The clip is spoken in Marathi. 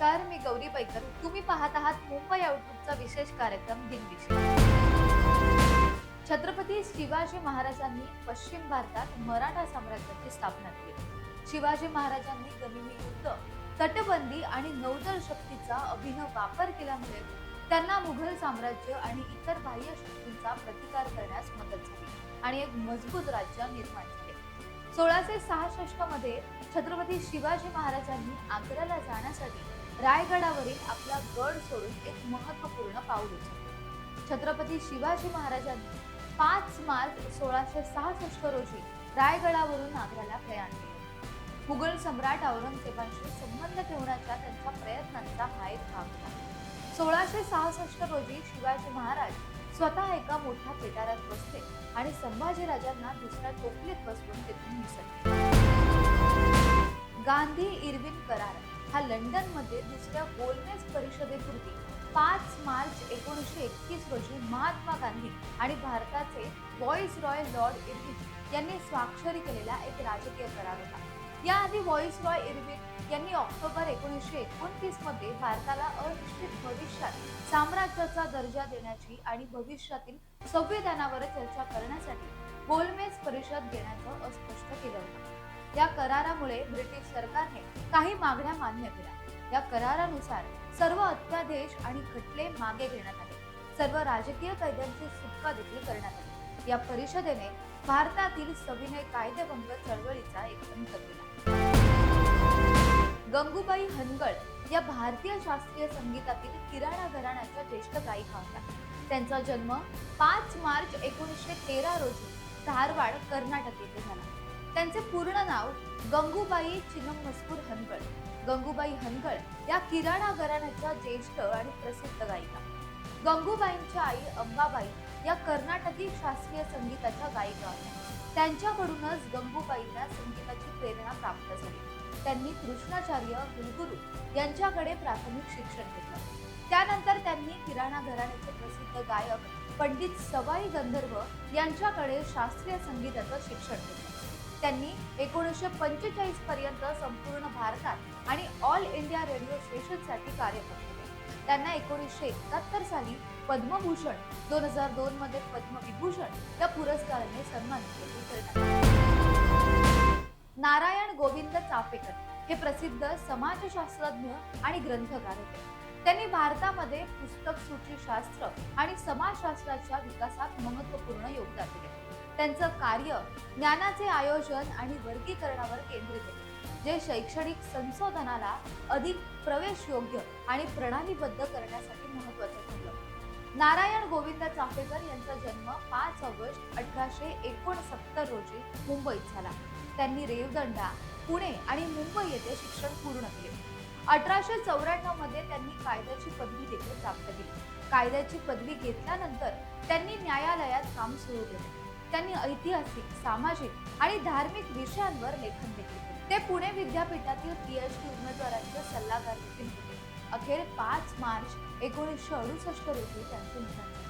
नमस्कार मी गौरी पैकर तुम्ही पाहत आहात मुंबई आउटलुकचा विशेष कार्यक्रम दिनविशेष. छत्रपती शिवाजी महाराजांनी पश्चिम भारतात मराठा साम्राज्याची स्थापना केली. शिवाजी महाराजांनी गनिमी युद्ध तटबंदी आणि नौदल शक्तीचा अभिनव वापर केल्यामुळे त्यांना मुघल साम्राज्य आणि इतर बाह्य शक्तींचा प्रतिकार करण्यास मदत झाली आणि एक मजबूत राज्य निर्माण झाले. सोळाशे सहासष्टमध्ये छत्रपती शिवाजी महाराजांनी आग्र्याला जाण्यासाठी रायगडावरील आपला गड सोडून एक महत्त्वपूर्ण पाऊल उचलले. छत्रपती शिवाजी महाराजांनी पाच मार्च सोळाशे सहासष्ट रोजी रायगडावरून आग्र्याला प्रयाण केले. मुघल सम्राट औरंगजेबाशी संबंध ठेवण्याच्या त्यांच्या प्रयत्नांचा हा एक भाग होता सोळाशे सहासष्ट रोजी शिवाजी महाराज स्वतः एका मोठ्या पेटाऱ्यात बसले आणि संभाजीराजांना दुसऱ्या टोपलीत बसवून तिथून निसटले. गांधी इरविन करार. हा लंडनमध्ये दुसऱ्या गोलमेज परिषदेपूर्वी पाच मार्च एकोणीसशे एकतीस रोजी महात्मा गांधी आणि भारताचे व्हॉइस रॉय लॉर्ड इरविन यांनी स्वाक्षरी केलेला एक राजकीय करार होता. याआधी व्हॉइस रॉय इरविन यांनी ऑक्टोबर एकोणीसशे एकोणतीसमध्ये भारताला अनिश्चित भविष्यात साम्राज्याचा दर्जा देण्याची आणि भविष्यातील संविधानावर चर्चा करण्यासाठी गोलमेज परिषद घेण्याचं अस्पष्ट केलं होतं. या करारामुळे ब्रिटिश सरकारने काही मागण्या मान्य केल्या. या करारानुसार सर्व अत्यादेश आणि खटले मागे घेण्यात आले. सर्व राजकीय कैद्यांची सुटका देखील करण्यात आली. या परिषदेने भारतातील सविनय कायदेभंग चळवळीचा एक अंत केला. गंगूबाई हनगळ या भारतीय शास्त्रीय संगीतातील किराणा घराण्याच्या ज्येष्ठ गायिका होत्या. त्यांचा जन्म पाच मार्च एकोणीसशे तेरा रोजी धारवाड कर्नाटक येथे झाला. त्यांचे पूर्ण नाव गंगूबाई चिनमस्पूर हनगळ गंगूबाई हनगळ या किराणा घराण्याच्या ज्येष्ठ आणि प्रसिद्ध गायिका. गंगूबाईंच्या आई अंबाबाई या कर्नाटकी शास्त्रीय संगीताच्या गायिका होत्या. त्यांच्याकडूनच गंगूबाईंना संगीताची प्रेरणा प्राप्त झाली. त्यांनी कृष्णाचार्य कुलगुरू यांच्याकडे प्राथमिक शिक्षण घेतलं. त्यानंतर त्यांनी किराणा घराण्याचे प्रसिद्ध गायक पंडित सवाई गंधर्व यांच्याकडे शास्त्रीय संगीताचं शिक्षण घेतलं. त्यांनी एकोणीसशे पंचेचाळीस पर्यंत संपूर्ण भारतात आणि ऑल इंडिया रेडिओ स्टेशनसाठी कार्य केले त्यांना एकोणीसशे एकाहत्तर साली पद्मभूषण दोन हजार दोन मध्ये पद्मविभूषण या पुरस्काराने सन्मानित केले. नारायण गोविंद चाफेकर हे प्रसिद्ध समाजशास्त्रज्ञ आणि ग्रंथकार होते. त्यांनी भारतामध्ये पुस्तक सूची शास्त्र आणि समाजशास्त्राच्या विकासात महत्त्वपूर्ण योगदान दिले. त्यांचं कार्य ज्ञानाचे आयोजन आणि वर्गीकरणावर केंद्रित आहे. जे शैक्षणिक संशोधनाला अधिक प्रवेश योग्य आणि प्रणालीबद्ध करण्यासाठी महत्वाचं ठरलं. नारायण गोविंद चाफेकर यांचा जन्म पाच ऑगस्ट अठराशे एकोणसत्तर रोजी मुंबईत झाला. त्यांनी रेवदंडा पुणे आणि मुंबई येथे शिक्षण पूर्ण केले. अठराशे चौऱ्याण्णवमध्ये त्यांनी कायद्याची पदवी देखील प्राप्त केली. कायद्याची पदवी घेतल्यानंतर त्यांनी न्यायालयात काम सुरू केले. त्यांनी ऐतिहासिक सामाजिक आणि धार्मिक विषयांवर लेखन देखील केले. ते पुणे विद्यापीठातील पीएचडी उमेदवारांचे सल्लागार देखील होते. अखेर पाच मार्च एकोणीसशे अडुसष्ट रोजी त्यांचे निधन झाले.